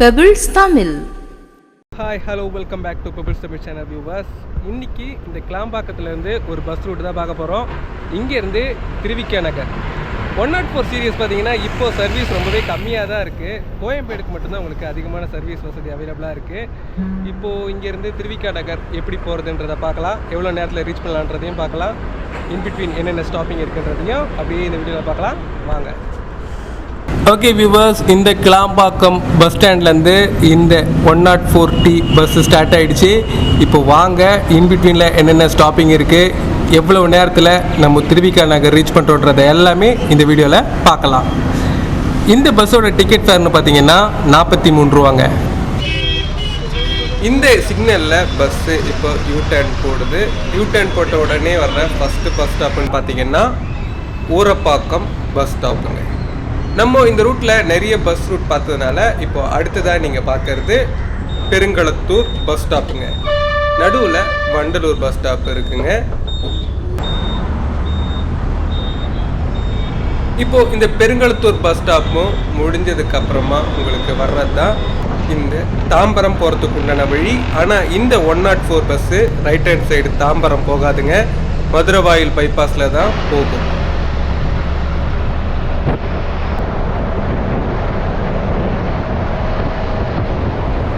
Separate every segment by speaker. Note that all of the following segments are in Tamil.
Speaker 1: Pebbles Tamil
Speaker 2: hi hello welcome back to Bubbles Tamil channel viewers இன்னைக்கு இந்த கிளாம்பாக்கத்துலேருந்து ஒரு பஸ் ரூட் தான் பார்க்க போகிறோம் இங்கேருந்து Thiruvika Nagar. One nought four series பார்த்தீங்கன்னா இப்போ சர்வீஸ் ரொம்பவே கம்மியாக தான் இருக்குது கோயம்பேடுக்கு மட்டும்தான் உங்களுக்கு அதிகமான சர்வீஸ் வசதி அவைலபிளாக இருக்குது இப்போது இங்கேருந்து திருவிக்கா நகர் எப்படி போகிறதுன்றதை பார்க்கலாம். எவ்வளோ நேரத்தில் ரீச் பண்ணலான்றதையும் பார்க்கலாம். இன்பிட்வீன் என்னென்ன ஸ்டாப்பிங் இருக்குன்றதையும் அப்படியே இந்த வீடியோவில் பார்க்கலாம். வாங்க. ஓகே வியூவர்ஸ் இந்த கிளாம்பாக்கம் பஸ் ஸ்டாண்ட்லேருந்து இந்த one nought four D bus start ஆகிடுச்சு இப்போ வாங்க இன்பிட்வீனில் என்னென்ன ஸ்டாப்பிங் இருக்குது எவ்வளவு நேரத்தில் நம்ம திருவிக்கா நகர் ரீச் பண்ணுறோன்றத எல்லாமே இந்த வீடியோவில் பார்க்கலாம். இந்த பஸ்ஸோட டிக்கெட் ஃபேர்னு பார்த்தீங்கன்னா நாற்பத்தி மூணு ரூபாங்க. இந்த சிக்னலில் பஸ்ஸு இப்போ யூ டர்ன் போடுது. யூ டர்ன் போட்ட உடனே வர்ற ஃபஸ்ட்டு பஸ் ஸ்டாப்னு பார்த்தீங்கன்னா ஊரப்பாக்கம் பஸ் ஸ்டாப்புங்க நம்ம இந்த ரூட்டில் நிறைய பஸ் ரூட் பார்த்ததுனால இப்போ அடுத்ததாக நீங்கள் பார்க்கறது பெருங்களத்தூர் பஸ் ஸ்டாப்புங்க நடுவில் வண்டலூர் பஸ் ஸ்டாப் இருக்குங்க. இப்போ இந்த பெருங்களத்தூர் பஸ் ஸ்டாப்பும் முடிஞ்சதுக்கு அப்புறமா உங்களுக்கு வர்றது தான் இந்த தாம்பரம் போகிறதுக்கு உண்டான வழி. ஆனால் இந்த one nought four bus right hand side Tambaram போகாதுங்க. Maduravoyal பைபாஸில் தான் போகும்.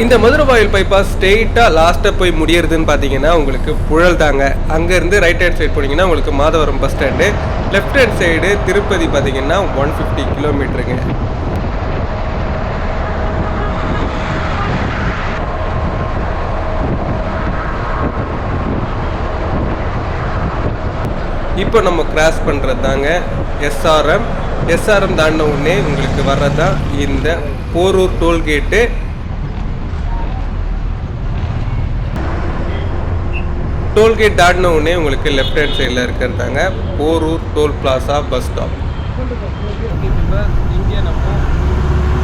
Speaker 2: இந்த மதுரவாயில் பைபாஸ் ஸ்ட்ரெயிட்டாக லாஸ்ட்டாக போய் முடியறதுன்னு பார்த்தீங்கன்னா உங்களுக்கு புழல் தாங்க. அங்கேருந்து ரைட் ஹேண்ட் சைடு போனீங்கன்னா உங்களுக்கு Madhavaram bus stand left hand side Tirupati பார்த்தீங்கன்னா ஒன் ஃபிஃப்டி கிலோமீட்டருங்க இப்போ நம்ம கிராஸ் பண்ணுறது தாங்க எஸ்ஆர்எம் எஸ்ஆர்எம் தாண்டின உடனே உங்களுக்கு வர்றது தான் இந்த போரூர் டோல்கேட்டு டோல்கேட் தாண்டின உடனே உங்களுக்கு லெஃப்ட் ஹேண்ட் சைடில் இருக்கிறதாங்க Porur toll plaza bus stop இங்கே நம்ம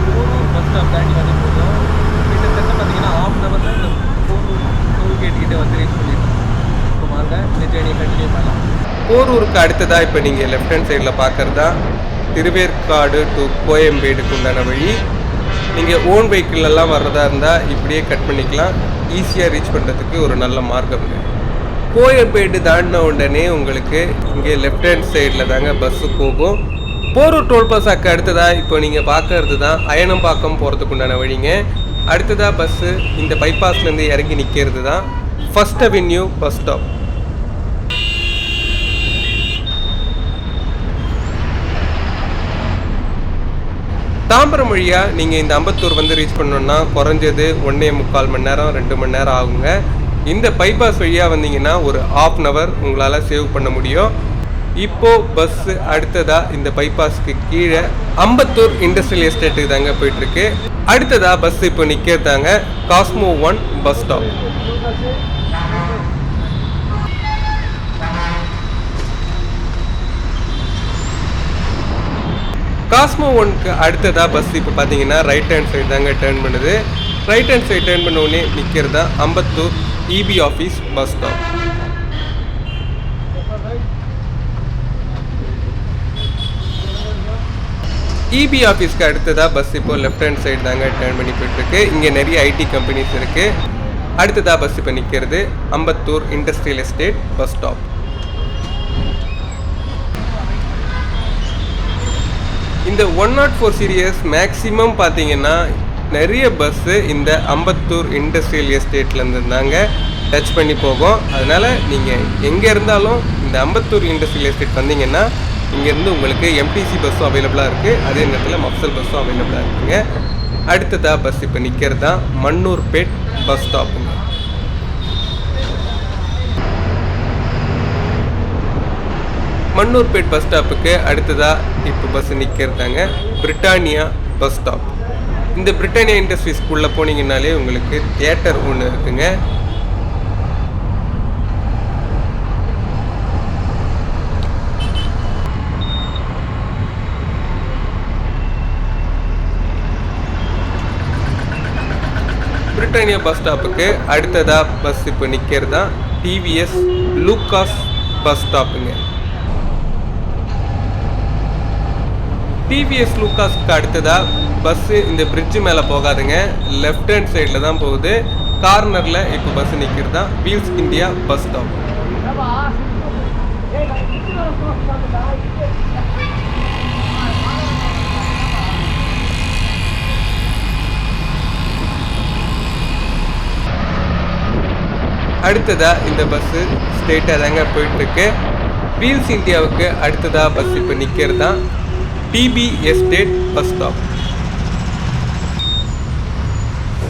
Speaker 2: போரூர் பஸ் ஸ்டாப் தாண்டி வந்து போதும் கிட்டத்தட்ட பார்த்தீங்கன்னா ஆஃப் ஹவர் தான் இந்த போரூர் டோல்கேட் கிட்ட வந்து ரீச் பண்ணிட்டோம் இப்போ வாங்க இந்த ஜேர்னியை கண்டினியூ பண்ணலாம். போரூருக்கு அடுத்ததாக இப்போ நீங்கள் லெஃப்ட் ஹேண்ட் சைடில் பார்க்குறதா திருவேற்காடு டு கோயம்பேடுக்கு உண்டான வழி. நீங்கள் ஓன் வெஹிக்கிள்லாம் வர்றதா இருந்தால் இப்படியே கட் பண்ணிக்கலாம். ஈஸியாக ரீச் பண்ணுறதுக்கு ஒரு நல்ல மார்க்கம்ங்க கோயம்பேடு தாண்டின உடனே உங்களுக்கு இங்கே லெஃப்ட் ஹேண்ட் சைடில் தாங்க பஸ்ஸு போகும். போரூர் டோல் பாஸாக்கு அடுத்ததாக இப்போ நீங்கள் பார்க்கறது தான் அயனம்பாக்கம் போகிறதுக்கு போகிறதுக்குண்டான வழிங்க. அடுத்ததாக பஸ்ஸு இந்த பைபாஸ்லேருந்து இறங்கி நிற்கிறது தான் first avenue bus stop Tambaram வழியாக நீங்கள் இந்த அம்பத்தூர் வந்து ரீச் பண்ணணுன்னா குறைஞ்சது ஒன்றே முக்கால் மணி நேரம் ரெண்டு மணி நேரம் ஆகுங்க. இந்த பைபாஸ் வழியாக வந்தீங்கன்னா ஒரு ஆஃப் அன் ஹவர் உங்களால் சேவ் பண்ண முடியும். இப்போ பஸ்ஸு அடுத்ததாக இந்த பைபாஸ்க்கு கீழே அம்பத்தூர் இண்டஸ்ட்ரியல் எஸ்டேட்டுக்கு தாங்க போயிட்டுருக்கு. அடுத்ததா பஸ் இப்போ நிற்கிறதாங்க Cosmo one bus stop Cosmo ஒன்க்கு அடுத்ததாக பஸ் இப்போ பார்த்தீங்கன்னா ரைட் ஹேண்ட் சைடு தாங்க டேர்ன் பண்ணுது. ரைட் ஹேண்ட் சைடு டேர்ன் பண்ண உடனே நிற்கிறதா Ambattur EB office bus stop EB ஆஃபீஸ்க்கு அடுத்ததாக பஸ் இப்போ லெஃப்ட் ஹேண்ட் சைடு தாங்க டேர்ன் பண்ணி போயிட்டுருக்கு. இங்கே நிறைய ஐடி கம்பெனிஸ் இருக்குது அடுத்ததாக பஸ் இப்போ நிற்கிறது Ambattur industrial estate bus stop இந்த one nought four series maximum பார்த்தீங்கன்னா நிறைய பஸ்ஸு இந்த அம்பத்தூர் இண்டஸ்ட்ரியல் எஸ்டேட்லேருந்து இருந்தாங்க டச் பண்ணி போகும். அதனால் நீங்கள் எங்கே இருந்தாலும் இந்த அம்பத்தூர் இண்டஸ்ட்ரியல் எஸ்டேட் வந்தீங்கன்னா இங்கேருந்து உங்களுக்கு எம்டிசி பஸ்ஸும் அவைலபிளாக இருக்குது அதே நேரத்தில் மப்சல் பஸ்ஸும் அவைலபிளாக இருக்குங்க. அடுத்ததாக பஸ் இப்போ நிற்கிறது தான் மன்னூர்பேட் பஸ் ஸ்டாப்புங்க மன்னூர்பேட் பஸ் ஸ்டாப்புக்கு அடுத்ததாக இப்போ பஸ் நிற்கிறதாங்க பிரிட்டானியா பஸ் ஸ்டாப் இந்த பிரிட்டானியா இண்டஸ்ட்ரீஸ்க்குள்ளே போனீங்கன்னாலே உங்களுக்கு தியேட்டர் ஒன்று இருக்குங்க. பிரிட்டானியா பஸ் ஸ்டாப்புக்கு அடுத்ததாக பஸ் இப்போ நிற்கிறது தான் டிவிஎஸ் லூக்காஸ் பஸ் ஸ்டாப்புங்க. டிவிஎஸ் லூக்காஸ்க்கு அடுத்ததாக பஸ்ஸு இந்த பிரிட்ஜு மேலே போகாதுங்க. லெஃப்ட் ஹேண்ட் சைடில் தான் போகுது. கார்னரில் இப்போ பஸ் நிற்கிறது தான் வீல்ஸ் இந்தியா பஸ் ஸ்டாப் அடுத்ததாக இந்த பஸ்ஸு ஸ்ட்ரெயிட்டாக தாங்க போயிட்டுருக்கு. வீல்ஸ் இந்தியாவுக்கு அடுத்ததாக பஸ் இப்போ நிற்கிறது தான் DP estate bus stop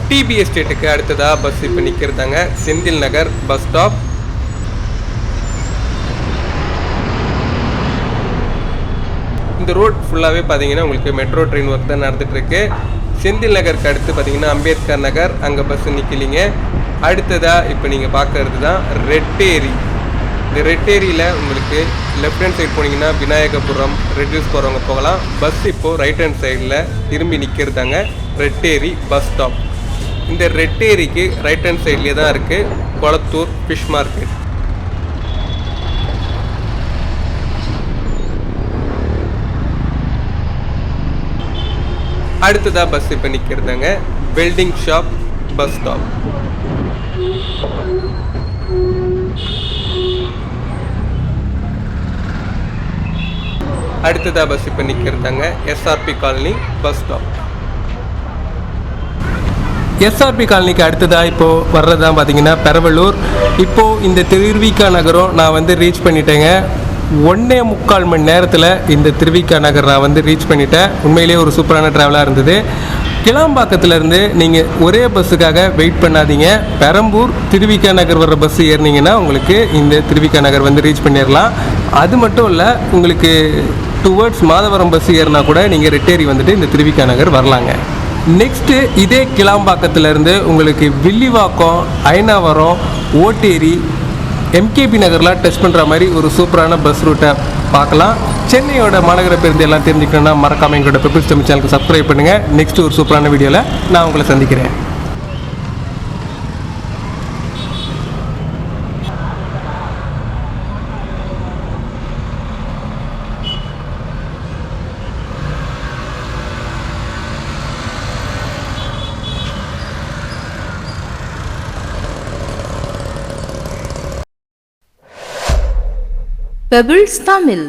Speaker 2: DP எஸ்டேட்டுக்கு அடுத்ததாக பஸ் இப்போ நிற்கிறதாங்க செந்தில் நகர் பஸ் ஸ்டாப் இந்த ரோட் ஃபுல்லாகவே பார்த்தீங்கன்னா உங்களுக்கு மெட்ரோ ட்ரெயின் ஒர்க் தான் நடந்துகிட்ருக்கு செந்தில் நகருக்கு அடுத்து பார்த்தீங்கன்னா அம்பேத்கர் நகர் அங்கே பஸ் நிற்கலிங்க அடுத்ததாக இப்போ நீங்கள் பார்க்கறது தான் ரெட்டேரி. இந்த ரெட்டேரியில் உங்களுக்கு லெஃப்ட் ஹேண்ட் சைடு போனீங்கன்னா விநாயகபுரம் ரெட்யூஸ் போகிறவங்க போகலாம். பஸ் இப்போது ரைட் ஹேண்ட் சைடில் திரும்பி நிற்கிறதாங்க ரெட்டேரி பஸ் ஸ்டாப் இந்த ரெட்டேரிக்கு ரைட் ஹேண்ட் சைட்லேயே தான் இருக்குது கொளத்தூர் ஃபிஷ் மார்க்கெட் அடுத்ததா பஸ் இப்போ நிற்கிறதாங்க வெல்டிங் ஷாப் பஸ் ஸ்டாப் அடுத்ததா பஸ் இப்போ நிற்கிறதாங்க SRP colony bus stop SRP காலனிக்கு அடுத்ததாக இப்போது வர்றதான் பார்த்தீங்கன்னா பெரவலூர். இப்போது இந்த திருவிக்கா நகரம் நான் வந்து ரீச் பண்ணிட்டேங்க. ஒன்றே முக்கால் மணி நேரத்தில் இந்த திருவிக்கா நகர் நான் வந்து ரீச் பண்ணிட்டேன். உண்மையிலேயே ஒரு சூப்பரான ட்ராவலாக இருந்தது. கிளாம்பாக்கத்துலேருந்து நீங்கள் ஒரே பஸ்ஸுக்காக வெயிட் பண்ணாதீங்க. பெரம்பூர் திருவிக்கா நகர் வர்ற பஸ் ஏறினீங்கன்னா உங்களுக்கு இந்த திருவிக்கா நகர் வந்து ரீச் பண்ணிடலாம் அது மட்டும் இல்லை உங்களுக்கு டுவர்ட்ஸ் மாதவரம் பஸ் ஏறினா கூட நீங்கள் ரிட்டேரி வந்துட்டு இந்த திருவிக்கா நகர் வரலாங்க. நெக்ஸ்ட்டு இதே கிளாம்பாக்கத்துலேருந்து உங்களுக்கு வில்லிவாக்கம் ஐநாவரம் ஓட்டேரி எம்கேபி நகர்லாம் டெஸ்ட் பண்ணுற மாதிரி ஒரு சூப்பரான பஸ் ரூட்டை பார்க்கலாம். சென்னையோட மாநகர பேருந்து எல்லாம் தெரிஞ்சுக்கணும்னா மறக்காமல் எங்களோட பெப்பிள் தமிழ் சேனலுக்கு சப்ஸ்கிரைப் பண்ணுங்கள் நெக்ஸ்ட் ஒரு சூப்பரான வீடியோவில் நான் உங்களை சந்திக்கிறேன்.
Speaker 1: பெபிள்ஸ் தமிழ்